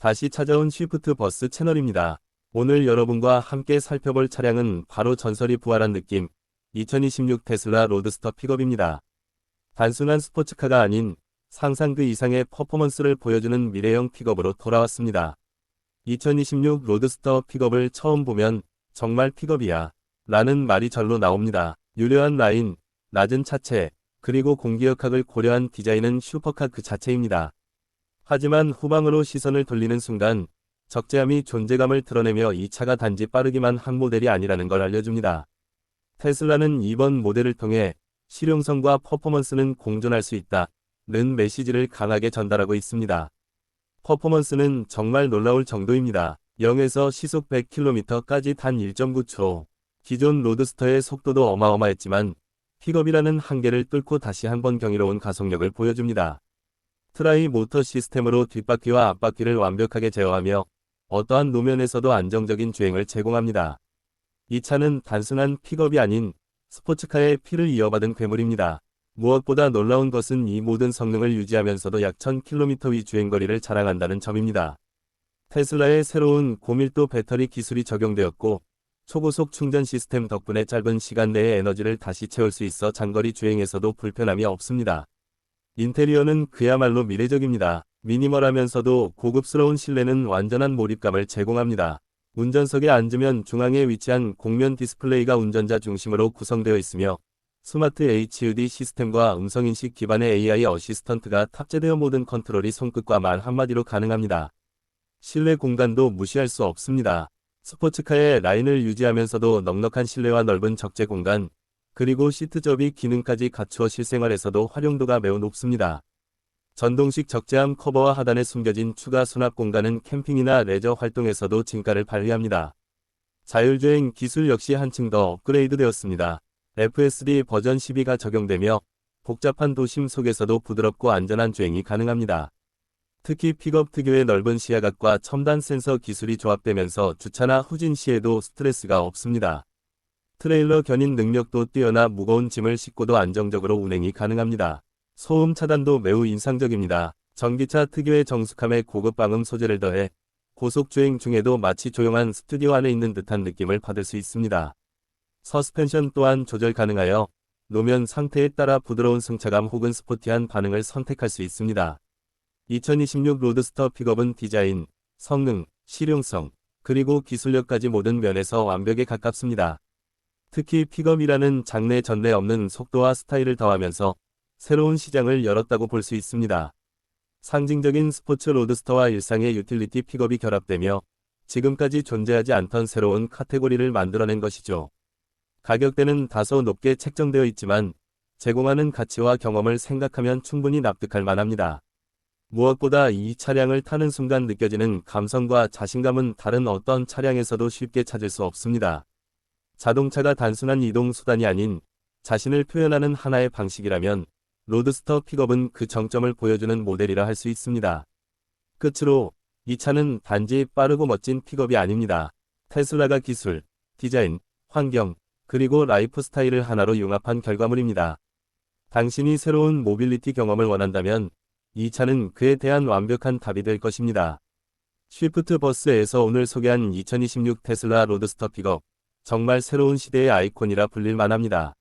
다시 찾아온 쉬프트 버스 채널입니다. 오늘 여러분과 함께 살펴볼 차량은 바로 전설이 부활한 느낌 2026 테슬라 로드스터 픽업입니다. 단순한 스포츠카가 아닌 상상 그 이상의 퍼포먼스를 보여주는 미래형 픽업으로 돌아왔습니다. 2026 로드스터 픽업을 처음 보면 정말 픽업이야 라는 말이 절로 나옵니다. 유려한 라인, 낮은 차체, 그리고 공기역학을 고려한 디자인은 슈퍼카 그 자체입니다. 하지만 후방으로 시선을 돌리는 순간 적재함이 존재감을 드러내며 이 차가 단지 빠르기만 한 모델이 아니라는 걸 알려줍니다. 테슬라는 이번 모델을 통해 실용성과 퍼포먼스는 공존할 수 있다. 는 메시지를 강하게 전달하고 있습니다. 퍼포먼스는 정말 놀라울 정도입니다. 0에서 시속 100km까지 단 1.9초. 기존 로드스터의 속도도 어마어마했지만 픽업이라는 한계를 뚫고 다시 한번 경이로운 가속력을 보여줍니다. 트라이 모터 시스템으로 뒷바퀴와 앞바퀴를 완벽하게 제어하며 어떠한 노면에서도 안정적인 주행을 제공합니다. 이 차는 단순한 픽업이 아닌 스포츠카의 피를 이어받은 괴물입니다. 무엇보다 놀라운 것은 이 모든 성능을 유지하면서도 약 1000km 위 주행거리를 자랑한다는 점입니다. 테슬라의 새로운 고밀도 배터리 기술이 적용되었고 초고속 충전 시스템 덕분에 짧은 시간 내에 에너지를 다시 채울 수 있어 장거리 주행에서도 불편함이 없습니다. 인테리어는 그야말로 미래적입니다. 미니멀하면서도 고급스러운 실내는 완전한 몰입감을 제공합니다. 운전석에 앉으면 중앙에 위치한 공면 디스플레이가 운전자 중심으로 구성되어 있으며 스마트 HUD 시스템과 음성인식 기반의 AI 어시스턴트가 탑재되어 모든 컨트롤이 손끝과 말 한마디로 가능합니다. 실내 공간도 무시할 수 없습니다. 스포츠카의 라인을 유지하면서도 넉넉한 실내와 넓은 적재 공간, 그리고 시트 접이 기능까지 갖추어 실생활에서도 활용도가 매우 높습니다. 전동식 적재함 커버와 하단에 숨겨진 추가 수납 공간은 캠핑이나 레저 활동에서도 진가를 발휘합니다. 자율주행 기술 역시 한층 더 업그레이드 되었습니다. FSD 버전 12가 적용되며 복잡한 도심 속에서도 부드럽고 안전한 주행이 가능합니다. 특히 픽업 특유의 넓은 시야각과 첨단 센서 기술이 조합되면서 주차나 후진 시에도 스트레스가 없습니다. 트레일러 견인 능력도 뛰어나 무거운 짐을 싣고도 안정적으로 운행이 가능합니다. 소음 차단도 매우 인상적입니다. 전기차 특유의 정숙함에 고급 방음 소재를 더해 고속주행 중에도 마치 조용한 스튜디오 안에 있는 듯한 느낌을 받을 수 있습니다. 서스펜션 또한 조절 가능하여 노면 상태에 따라 부드러운 승차감 혹은 스포티한 반응을 선택할 수 있습니다. 2026 로드스터 픽업은 디자인, 성능, 실용성, 그리고 기술력까지 모든 면에서 완벽에 가깝습니다. 특히 픽업이라는 장르 전례 없는 속도와 스타일을 더하면서 새로운 시장을 열었다고 볼 수 있습니다. 상징적인 스포츠 로드스터와 일상의 유틸리티 픽업이 결합되며 지금까지 존재하지 않던 새로운 카테고리를 만들어낸 것이죠. 가격대는 다소 높게 책정되어 있지만 제공하는 가치와 경험을 생각하면 충분히 납득할 만합니다. 무엇보다 이 차량을 타는 순간 느껴지는 감성과 자신감은 다른 어떤 차량에서도 쉽게 찾을 수 없습니다. 자동차가 단순한 이동 수단이 아닌 자신을 표현하는 하나의 방식이라면 로드스터 픽업은 그 정점을 보여주는 모델이라 할 수 있습니다. 끝으로 이 차는 단지 빠르고 멋진 픽업이 아닙니다. 테슬라가 기술, 디자인, 환경, 그리고 라이프 스타일을 하나로 융합한 결과물입니다. 당신이 새로운 모빌리티 경험을 원한다면 이 차는 그에 대한 완벽한 답이 될 것입니다. 쉬프트 버스에서 오늘 소개한 2026 테슬라 로드스터 픽업, 정말 새로운 시대의 아이콘이라 불릴 만합니다.